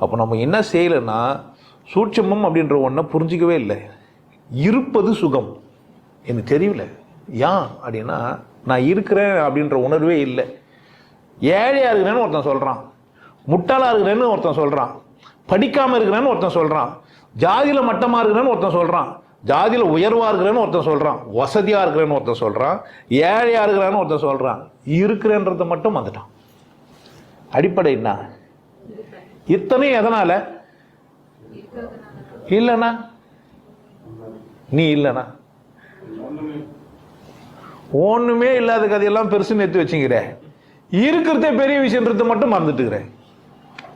அப்போ நம்ம என்ன செய்யலைன்னா சூட்சமம் அப்படின்ற ஒன்றை புரிஞ்சிக்கவே இல்லை. இருப்பது சுகம். எனக்கு தெரியல. ஏன் அப்படின்னா நான் இருக்கிறேன் அப்படின்ற உணர்வே இல்லை. ஏழையாக இருக்கிறேன்னு ஒருத்தன் சொல்கிறான் முட்டாளாக இருக்கிறேன்னு ஒருத்தன் சொல்கிறான் படிக்காமல் இருக்கிறேன்னு ஒருத்தன் சொல்கிறான் ஜாதியில் மட்டமாக இருக்கிறேன்னு ஒருத்தன் சொல்கிறான் ஜாதியில் உயர்வாக இருக்கிறேன்னு ஒருத்தன் சொல்கிறான் வசதியாக இருக்கிறேன்னு ஒருத்தன் சொல்கிறான் ஏழையாக இருக்கிறான்னு ஒருத்தன் சொல்கிறான் இருக்கிறேன்றதை மட்டும் வந்துட்டான். அடிப்படை என்ன? இத்தனையும் எதனால்? இல்லைண்ணா. நீ இல்லைண்ணா. ஒன்றுமே இல்லாத கதையெல்லாம் பெருசுன்னு எடுத்து வச்சுங்கிற இருக்கிறதே பெரிய விஷயன்றது மட்டும் மறந்துட்டுக்கிறேன்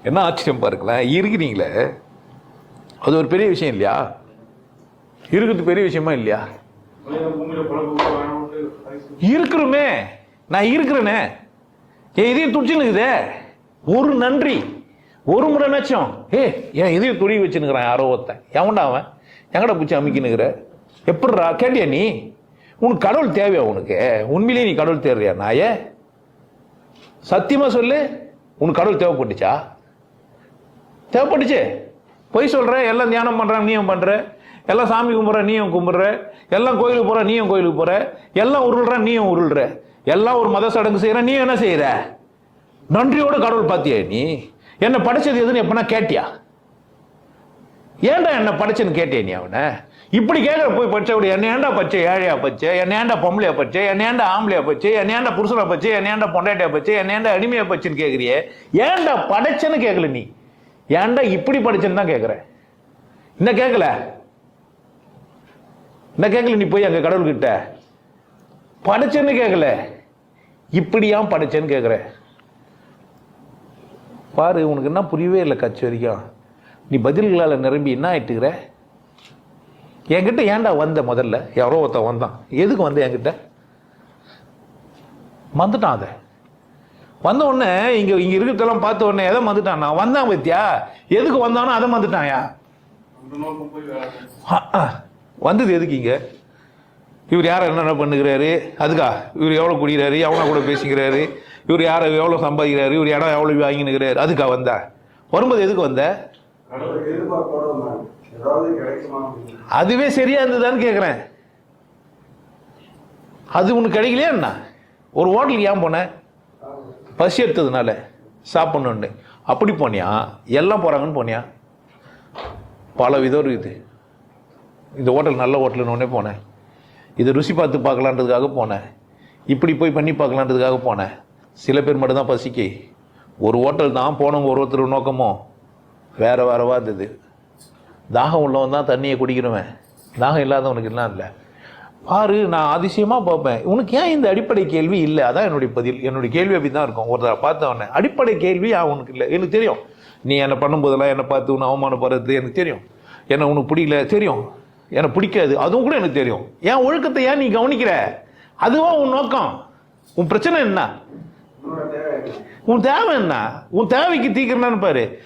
என்ன ஆச்சரியம் பாருங்களேன். இருக்கிறீங்களே. அது ஒரு பெரிய விஷயம் இல்லையா? இருக்கிறது பெரிய விஷயமா இல்லையா? இருக்கிறோமே. நான் இருக்கிறேனே. என் இதயம் துடிச்சுன்னுக்குதே ஒரு நன்றி. ஒரு முறை நச்சம் ஏ என் இதையும் துணி வச்சுனுக்குறான் யாரோ ஒருத்தன். எவன்டா அவன்? எங்கடா பிடிச்சி அமைக்கினுக்குற எப்படிடா கேட்டியா நீ? உனக்கு கடவுள் தேவையா உனக்கு? உண்மையிலேயே நீ கடவுள் தேடுறியா நாயே? சத்தியமாக சொல்லு. உனக்கு கடவுள் தேவைப்பட்டுச்சா? தேவைப்பட்டுச்சு. பொய் சொல்கிற எல்லாம் தியானம் பண்ணுறாங்க நீயும் பண்ணுற எல்லாம் சாமி கும்பிட்ற நீயும் கும்பிட்ற எல்லாம் கோயிலுக்கு போகிற நீயும் கோயிலுக்கு போகிற எல்லாம் உருள்ற நீயும் உருள்ற எல்லாம் ஒரு மத சடங்கு செய்கிற நீ என்ன செய்கிற நன்றியோட கடவுள் பார்த்தியா நீ? என்ன படைச்சது எதுன்னு எப்பனா கேட்டியா? ஏன்டா என்ன படைச்சுன்னு கேட்டியா நீ அவனை? இப்படி கேட்குற போய் படிச்ச என்ன ஏன்டா பச்சை ஏழையா பச்சை என்ன ஏன்டா பொம்பளையா பச்சை என்ன ஏன்டா ஆம்பளையா பச்சை என்ன ஏன்டா புருஷனா பச்சை என்ன ஏன்டா பொண்டாட்டியா பச்சை என்ன ஏன்டா அடிமையா பச்சுன்னு கேட்குறியே? ஏன்டா படைச்சேன்னு கேட்கல நீ? ஏன்டா இப்படி படிச்சேன்னு தான் கேட்குற? என்ன கேட்கல? என்ன கேட்கல நீ போய் அங்கே கடவுள்கிட்ட? படைச்சேன்னு கேட்கல. இப்படியா படைச்சேன்னு கேட்குற. பாரு உனக்கு என்ன புரியவே இல்லை கட்சி வரைக்கும். நீ பதில்களால் நிரம்பி என்ன ஆயிட்டுக்கிற? என்கிட்ட ஏன்டா வந்த முதல்ல? யாரோ ஒருத்தன் வந்தான். எதுக்கு வந்த என்கிட்ட? வந்துட்டான் அதை வந்த உடனே இங்க இங்க இருக்கிறதெல்லாம் பார்த்த உடனே எதை வந்துட்டான் நான் வந்தான் பத்தியா? எதுக்கு வந்தானோ அதை அஹ். வந்தது எதுக்கு இங்க? இவர் யாரை என்னென்ன பண்ணுகிறாரு? அதுக்கா இவர் எவ்வளோ குடிக்கிறாரு? எவனா கூட பேசிக்கிறாரு. இவர் யாரை எவ்வளோ சம்பாதிக்கிறாரு? இவர் இடம் எவ்வளோ வாங்கினுக்கிறாரு அதுக்கா வந்தா. வரும்போது எதுக்கு வந்த? அதுவே சரியா இருந்ததுதான்னு கேட்குறேன் அது உனக்கு கிடைக்கலையா என்ன? ஒரு ஹோட்டலுக்கு ஏன் போனேன் பசி எடுத்ததுனால. சாப்பிட்ணுன்னு அப்படி போனியா? எல்லாம் போகிறாங்கன்னு போனியா? பல விதம் இருக்குது. இந்த ஹோட்டல் நல்ல ஹோட்டலுன்னு உடனே போனேன். இதை ருசி பார்த்து பார்க்கலான்றதுக்காக போனேன். இப்படி போய் பண்ணி பார்க்கலான்றதுக்காக போனேன். சில பேர் மட்டும்தான் பசிக்கு. ஒரு ஹோட்டல் தான் போனவங்க ஒரு ஒருத்தர் நோக்கமும் வேறு வேறவா இருந்தது. தாகம் உள்ளவன் தான் தண்ணியை குடிக்கிறவன். தாகம் இல்லாதவனுக்கு எல்லாம் இல்லை. பாரு நான் அதிசயமாக பார்ப்பேன். உனக்கு ஏன் இந்த அடிப்படை கேள்வி இல்லை? அதான் என்னுடைய பதில். என்னுடைய கேள்வி அப்படி தான் இருக்கும் ஒருத்தரை பார்த்தவொடனே அடிப்படை கேள்வி அவனுக்கு இல்லை? எனக்கு தெரியும். நீ என்னை பண்ணும்போதெல்லாம் என்னை பார்த்து உன்னை அவமானப்படுறது எனக்கு தெரியும். என்னை உனக்கு பிடிக்கல? தெரியும். எனக்கு பிடிக்காது. அதுவும் கூட எனக்கு தெரியும். ஏன் ஒழுக்கத்தை ஏன் நீ கவனிக்கிற? அதுவா உன் நோக்கம். உன் பிரச்சனை என்ன? என்ன? உன் தேவை என்ன? உன் தேவைக்கு தீக்கிறனான்னு பாரு.